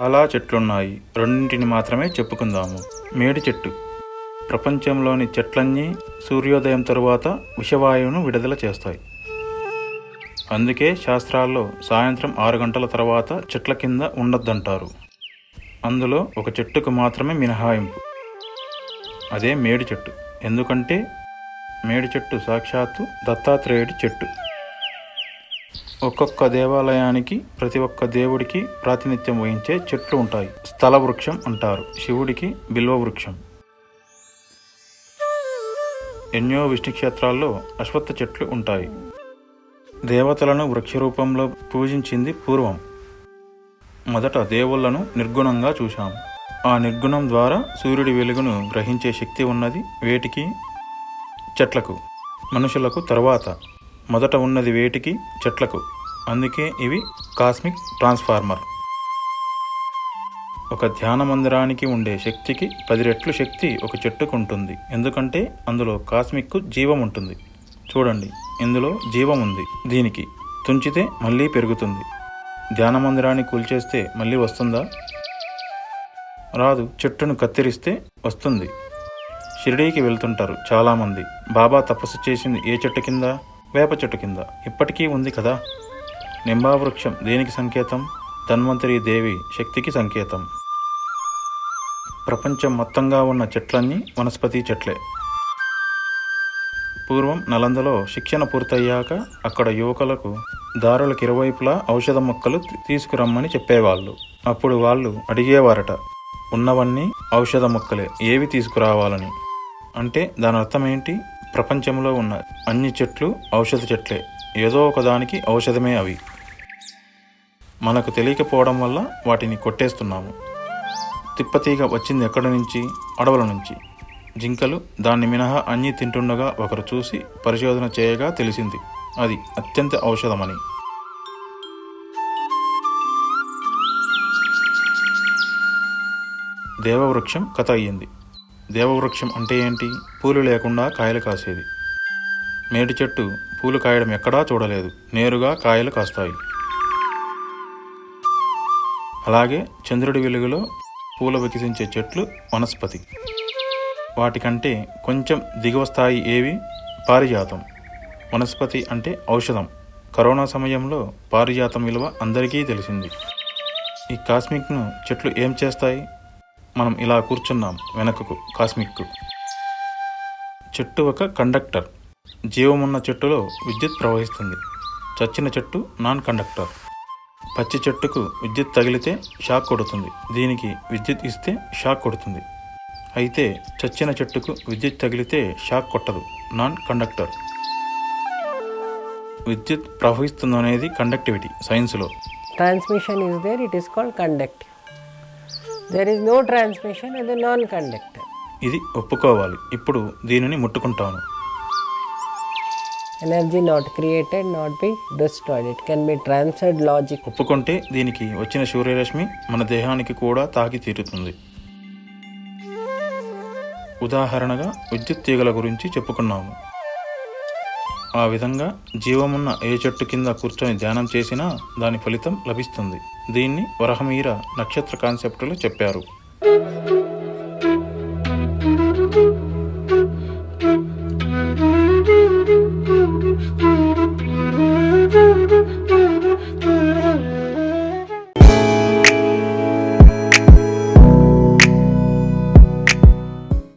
చాలా చెట్లున్నాయి. రెండింటిని మాత్రమే చెప్పుకుందాము. మేడి చెట్టు. ప్రపంచంలోని చెట్లన్నీ సూర్యోదయం తరువాత విషవాయువును విడుదల చేస్తాయి. అందుకే శాస్త్రాల్లో సాయంత్రం ఆరు గంటల తర్వాత చెట్ల కింద ఉండొద్దంటారు. అందులో ఒక చెట్టుకు మాత్రమే మినహాయింపు. అదే మేడి చెట్టు. ఎందుకంటే మేడి చెట్టు సాక్షాత్తు దత్తాత్రేయుడి చెట్టు. ఒక్కొక్క దేవాలయానికి ప్రతి ఒక్క దేవుడికి ప్రాతినిధ్యం వహించే చెట్లు ఉంటాయి. స్థల వృక్షం అంటారు. శివుడికి బిల్వ వృక్షం. ఎన్నో విష్ణు క్షేత్రాల్లో అశ్వత్థ చెట్లు ఉంటాయి. దేవతలను వృక్ష రూపంలో పూజించింది పూర్వం. మొదట దేవుళ్ళను నిర్గుణంగా చూశాం. ఆ నిర్గుణం ద్వారా సూర్యుడి వెలుగును గ్రహించే శక్తి ఉన్నది వేటికి? చెట్లకు. మనుషులకు తర్వాత. మొదట ఉన్నది వేటికి? చెట్లకు. అందుకే ఇవి కాస్మిక్ ట్రాన్స్ఫార్మర్. ఒక ధ్యాన మందిరానికి ఉండే శక్తికి పది రెట్లు శక్తి ఒక చెట్టుకు ఉంటుంది ఎందుకంటే అందులో కాస్మిక్ జీవం ఉంటుంది. చూడండి ఇందులో జీవం ఉంది. దీనికి తుంచితే మళ్ళీ పెరుగుతుంది. ధ్యాన మందిరాన్ని కూల్చేస్తే మళ్ళీ వస్తుందా? రాదు చెట్టును కత్తిరిస్తే వస్తుంది. షిరిడీకి వెళ్తుంటారు చాలామంది. బాబా తపస్సు చేసింది ఏ చెట్టు కింద? వేప చెట్టు కింద. ఇప్పటికీ ఉంది కదా? నింబా వృక్షం దేనికి సంకేతం? ధన్వంతరి దేవి శక్తికి సంకేతం. ప్రపంచం మొత్తంగా ఉన్న చెట్లన్నీ వనస్పతి చెట్లే. పూర్వం నలందలో శిక్షణ పూర్తయ్యాక అక్కడ యువకులకు దారులకు ఇరువైపులా ఔషధ మొక్కలు తీసుకురమ్మని చెప్పేవాళ్ళు. అప్పుడు వాళ్ళు అడిగేవారట ఉన్నవన్నీ ఔషధ మొక్కలే ఏవి తీసుకురావాలని? అంటే దాని అర్థం ఏంటి ప్రపంచంలో ఉన్న అన్ని చెట్లు ఔషధ చెట్లే ఏదో ఒకదానికి ఔషధమే అవి. మనకు తెలియకపోవడం వల్ల వాటిని కొట్టేస్తున్నాము. తిప్పతీగ వచ్చింది ఎక్కడి నుంచి? అడవుల నుంచి. జింకలు దాన్ని మినహా అన్నీ తింటుండగా ఒకరు చూసి పరిశోధన చేయగా తెలిసింది. అది అత్యంత ఔషధమని. దేవవృక్షం కథ అయ్యింది. దేవవృక్షం అంటే ఏంటి? పూలు లేకుండా కాయలు కాసేది మేడి చెట్టు పూలు కాయడం ఎక్కడా చూడలేదు. నేరుగా కాయలు కాస్తాయి. అలాగే చంద్రుడి వెలుగులో పూల వికసించే చెట్లు వనస్పతి. వాటికంటే కొంచెం దిగువ స్థాయి ఏవి? పారిజాతం. వనస్పతి అంటే ఔషధం. కరోనా సమయంలో పారిజాతం విలువ అందరికీ తెలిసింది. ఈ కాస్మిక్ను చెట్లు ఏం చేస్తాయి? మనం ఇలా కూర్చున్నాం వెనకకు కాస్మిక్కు. చెట్టు ఒక కండక్టర్. జీవమున్న చెట్టులో విద్యుత్ ప్రవహిస్తుంది. చచ్చిన చెట్టు నాన్ కండక్టర్. పచ్చి చెట్టుకు విద్యుత్ తగిలితే షాక్ కొడుతుంది. దీనికి విద్యుత్ ఇస్తే షాక్ కొడుతుంది. అయితే చచ్చిన చెట్టుకు విద్యుత్ తగిలితే షాక్ కొట్టదు. Non conductor. విద్యుత్ ప్రవహిస్తుందనేది కండక్టివిటీ సైన్స్లో. is there, it is called conductive. There is no transmission as a non conductor. ఇది ఒప్పుకోవాలి. ఇప్పుడు దీనిని ముట్టుకుంటాను. Energy not created not be destroyed it can be transferred logic. ఒప్పుకుంటే దీనికి వచ్చిన సూర్యరశ్మి మన దేహానికి కూడా తాకి తీరుతుంది. ఉదాహరణగా విద్యుత్ తీగల గురించి చెప్పుకున్నాము. ఆ విధంగా జీవమున్న ఏ చెట్టు కింద కూర్చొని ధ్యానం చేసినా దాని ఫలితం లభిస్తుంది. దీన్ని వరహమీర నక్షత్ర కాన్సెప్టులు చెప్పారు.